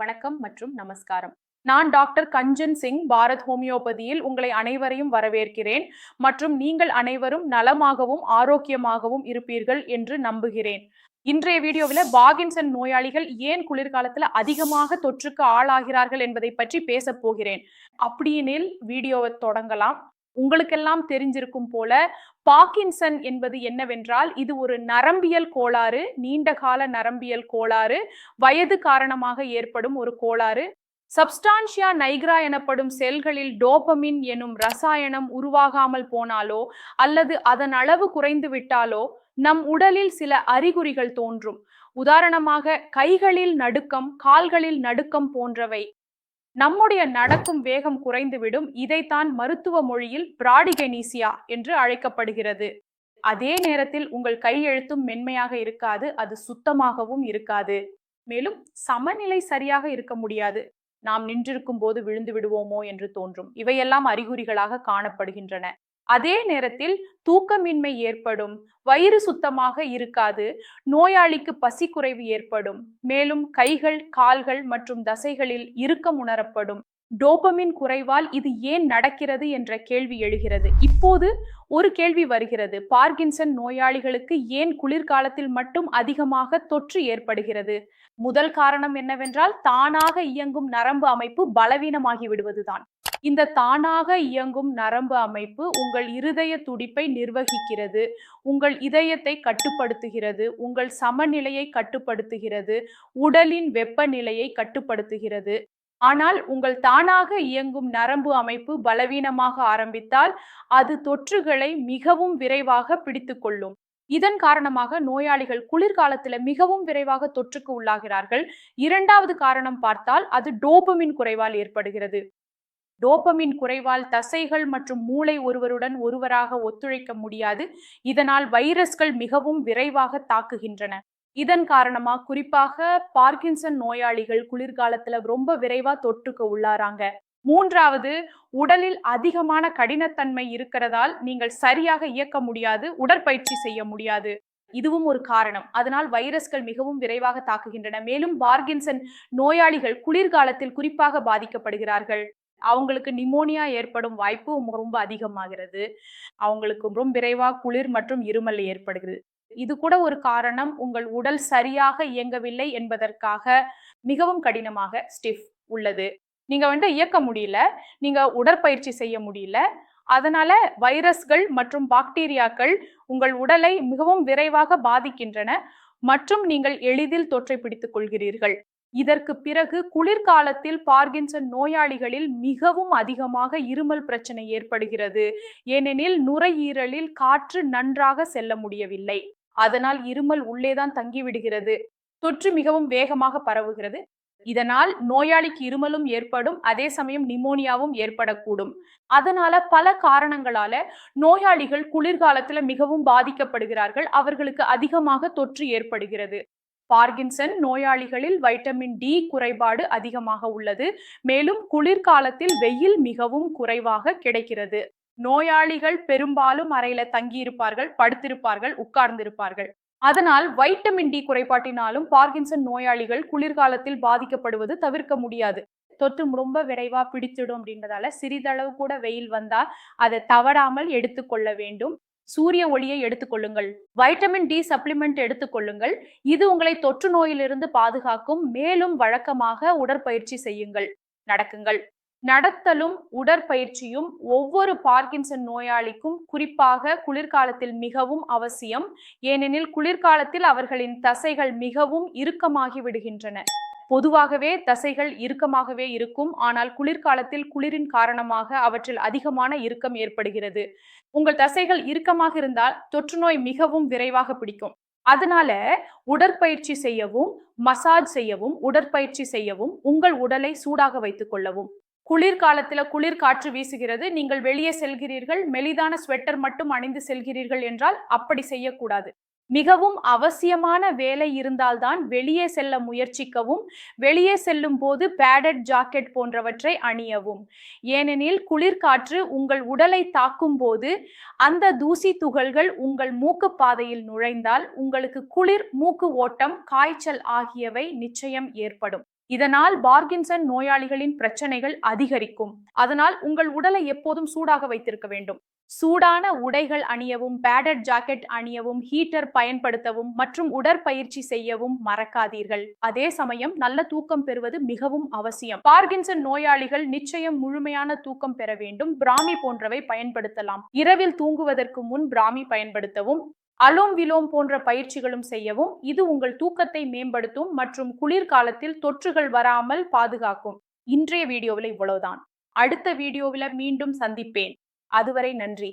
வணக்கம் மற்றும் நமஸ்காரம். நான் டாக்டர் கஞ்சன் சிங் பாரத் ஹோமியோபதியில் உங்களை அனைவரையும் வரவேற்கிறேன் மற்றும் நீங்கள் அனைவரும் நலமாகவும் ஆரோக்கியமாகவும் இருப்பீர்கள் என்று நம்புகிறேன். இன்றைய வீடியோவில் பாகின்சன் நோயாளிகள் ஏன் குளிர்காலத்தில் அதிகமாக தொற்றுக்கு ஆளாகிறார்கள் என்பதை பற்றி பேச போகிறேன். அப்படியெனில் வீடியோவை தொடங்கலாம். உங்களுக்கெல்லாம் தெரிஞ்சிருக்கும் போல பாக்கின்சன் என்பது என்னவென்றால் இது ஒரு நரம்பியல் கோளாறு நீண்டகால நரம்பியல் கோளாறு வயது காரணமாக ஏற்படும் ஒரு கோளாறு. சப்ஸ்டான்ஷியா நைக்ரா எனப்படும் செல்களில் டோபமின் எனும் ரசாயனம் உருவாகாமல் போனாலோ அல்லது அதன் அளவு குறைந்து விட்டாலோ நம் உடலில் சில அறிகுறிகள் தோன்றும். உதாரணமாக கைகளில் நடுக்கம் கால்களில் நடுக்கம் போன்றவை. நம்முடைய நடக்கும் வேகம் குறைந்துவிடும். இதைத்தான் மருத்துவ மொழியில் பிராடிகெனீசியா என்று அழைக்கப்படுகிறது. அதே நேரத்தில் உங்கள் கையெழுத்தும் மென்மையாக இருக்காது. அது சுத்தமாகவும் இருக்காது. மேலும் சமநிலை சரியாக இருக்க முடியாது. நாம் நின்றிருக்கும் போது விழுந்து விடுவோமோ என்று தோன்றும். இவையெல்லாம் அறிகுறிகளாக காணப்படுகின்றன. அதே நேரத்தில் தூக்கமின்மை ஏற்படும். வயிறு சுத்தமாக இருக்காது. நோயாளிக்கு பசி குறைவு ஏற்படும். மேலும் கைகள் கால்கள் மற்றும் தசைகளில் இறுக்கம் உணரப்படும். டோபமின் குறைவால் இது ஏன் நடக்கிறது என்ற கேள்வி எழுகிறது. இப்போது ஒரு கேள்வி வருகிறது. பார்கின்சன் நோயாளிகளுக்கு ஏன் குளிர்காலத்தில் மட்டும் அதிகமாக தொற்று ஏற்படுகிறது? முதல் காரணம் என்னவென்றால் தானாக இயங்கும் நரம்பு அமைப்பு பலவீனமாகி விடுவதுதான். இந்த தானாக இயங்கும் நரம்பு அமைப்பு உங்கள் இருதய துடிப்பை நிர்வகிக்கிறது. உங்கள் இதயத்தை கட்டுப்படுத்துகிறது. உங்கள் சமநிலையை கட்டுப்படுத்துகிறது. உடலின் வெப்பநிலையை கட்டுப்படுத்துகிறது. ஆனால் உங்கள் தானாக இயங்கும் நரம்பு அமைப்பு பலவீனமாக ஆரம்பித்தால் அது தொற்றுகளை மிகவும் விரைவாக பிடித்து கொள்ளும் இதன் காரணமாக நோயாளிகள் குளிர்காலத்தில் மிகவும் விரைவாக தொற்றுக்கு உள்ளாகிறார்கள். இரண்டாவது காரணம் பார்த்தால் அது டோபமின் குறைவால் ஏற்படுகிறது. டோபமின் குறைவால் தசைகள் மற்றும் மூளை ஒருவருடன் ஒருவராக ஒத்துழைக்க முடியாது. இதனால் வைரஸ்கள் மிகவும் விரைவாக தாக்குகின்றன. இதன் காரணமா குறிப்பாக பார்க்கின்சன் நோயாளிகள் குளிர்காலத்துல ரொம்ப விரைவா தொற்றுக்கு உள்ளாராங்க. மூன்றாவது உடலில் அதிகமான கடினத்தன்மை இருக்கிறதால் நீங்கள் சரியாக இயக்க முடியாது உடற்பயிற்சி செய்ய முடியாது. இதுவும் ஒரு காரணம். அதனால் வைரஸ்கள் மிகவும் விரைவாக தாக்குகின்றன. மேலும் பார்கின்சன் நோயாளிகள் குளிர்காலத்தில் குறிப்பாக பாதிக்கப்படுகிறார்கள். அவங்களுக்கு நிமோனியா ஏற்படும் வாய்ப்பு ரொம்ப அதிகமாகிறது. அவங்களுக்கு ரொம்ப விரைவாக குளிர் மற்றும் இருமல் ஏற்படுகிறது. இது கூட ஒரு காரணம் உங்கள் உடல் சரியாக இயங்கவில்லை என்பதற்காக மிகவும் கடினமாக ஸ்டிஃப் உள்ளது. நீங்க வந்து இயக்க முடியல நீங்க உடற்பயிற்சி செய்ய முடியல அதனால வைரஸ்கள் மற்றும் பாக்டீரியாக்கள் உங்கள் உடலை மிகவும் விரைவாக பாதிக்கின்றன மற்றும் நீங்கள் எளிதில் தொற்றை பிடித்துக் கொள்கிறீர்கள். இதற்கு பிறகு குளிர்காலத்தில் பார்கின்சன் நோயாளிகளில் மிகவும் அதிகமாக இருமல் பிரச்சனை ஏற்படுகிறது. ஏனெனில் நுரையீரலில் காற்று நன்றாக செல்ல முடியவில்லை. அதனால் இருமல் உள்ளேதான் தங்கிவிடுகிறது. தொற்று மிகவும் வேகமாக பரவுகிறது. இதனால் நோயாளிக்கு இருமலும் ஏற்படும் அதே சமயம் நிமோனியாவும் ஏற்படக்கூடும். அதனால பல காரணங்களால நோயாளிகள் குளிர்காலத்துல மிகவும் பாதிக்கப்படுகிறார்கள். அவர்களுக்கு அதிகமாக தொற்று ஏற்படுகிறது. பார்கின்சன் நோயாளிகளில் வைட்டமின் டி குறைபாடு அதிகமாக உள்ளது. மேலும் குளிர்காலத்தில் வெயில் மிகவும் குறைவாக கிடைக்கிறது. நோயாளிகள் பெரும்பாலும் அறையில தங்கியிருப்பார்கள் படுத்திருப்பார்கள் உட்கார்ந்திருப்பார்கள். அதனால் வைட்டமின் டி குறைபாட்டினாலும் பார்கின்சன் நோயாளிகள் குளிர்காலத்தில் பாதிக்கப்படுவது தவிர்க்க முடியாது. தொற்று ரொம்ப விரைவாக பிடிச்சிடும் அப்படின்றதால சிறிதளவு கூட வெயில் வந்தால் அதை தவறாமல் எடுத்துக்கொள்ள வேண்டும். சூரிய ஒளியை எடுத்துக்கொள்ளுங்கள் வைட்டமின் டி சப்ளிமெண்ட் எடுத்துக்கொள்ளுங்கள் இது உங்களை தொற்று நோயிலிருந்து பாதுகாக்கும் மேலும் வழக்கமாக உடற்பயிற்சி செய்யுங்கள். நடக்குங்கள். நடத்தலும் உடற்பயிற்சியும் ஒவ்வொரு பார்க்கின்சன் நோயாளிக்கும் குறிப்பாக குளிர்காலத்தில் மிகவும் அவசியம். ஏனெனில் குளிர்காலத்தில் அவர்களின் தசைகள் மிகவும் இறுக்கமாகி விடுகின்றன. பொதுவாகவே தசைகள் இறுக்கமாகவே இருக்கும். ஆனால் குளிர்காலத்தில் குளிரின் காரணமாக அவற்றில் அதிகமான இறுக்கம் ஏற்படுகிறது. உங்கள் தசைகள் இறுக்கமாக இருந்தால் தொற்றுநோய் மிகவும் விரைவாக பிடிக்கும். அதனால உடற்பயிற்சி செய்யவும் மசாஜ் செய்யவும் உடற்பயிற்சி செய்யவும் உங்கள் உடலை சூடாக வைத்துக் கொள்ளவும். குளிர்காலத்தில் குளிர் காற்று வீசுகிறது. நீங்கள் வெளியே செல்கிறீர்கள். மெலிதான ஸ்வெட்டர் மட்டும் அணிந்து செல்கிறீர்கள் என்றால் அப்படி செய்யக்கூடாது. மிகவும் அவசியமான வேலை இருந்தால்தான் வெளியே செல்ல முயற்சிக்கவும் வெளியே செல்லும் போது பேடட் ஜாக்கெட் போன்றவற்றை அணியவும். ஏனெனில் குளிர்காற்று உங்கள் உடலை தாக்கும் போது அந்த தூசி துகள்கள் உங்கள் மூக்கு பாதையில் நுழைந்தால் உங்களுக்கு குளிர் மூக்கு ஓட்டம் காய்ச்சல் ஆகியவை நிச்சயம் ஏற்படும். இதனால் பார்கின்சன் நோயாளிகளின் பிரச்சனைகள் அதிகரிக்கும். அதனால் உங்கள் உடலை எப்போதும் சூடாக வைத்திருக்க வேண்டும். சூடான உடைகள் அணியவும் பேடட் ஜாக்கெட் அணியவும் ஹீட்டர் பயன்படுத்தவும் மற்றும் உடற்பயிற்சி செய்யவும் மறக்காதீர்கள். அதே சமயம் நல்ல தூக்கம் பெறுவது மிகவும் அவசியம். பார்கின்சன் நோயாளிகள் நிச்சயம் முழுமையான தூக்கம் பெற வேண்டும். பிராமி போன்றவை பயன்படுத்தலாம். இரவில் தூங்குவதற்கு முன் பிராமி பயன்படுத்தவும் அலோம் விலோம் போன்ற பயிற்சிகளும் செய்யவும் இது உங்கள் தூக்கத்தை மேம்படுத்தும் மற்றும் குளிர்காலத்தில் தொற்றுகள் வராமல் பாதுகாக்கும். இன்றைய வீடியோவில் இவ்வளவுதான். அடுத்த வீடியோவில் மீண்டும் சந்திப்பேன். அதுவரை நன்றி.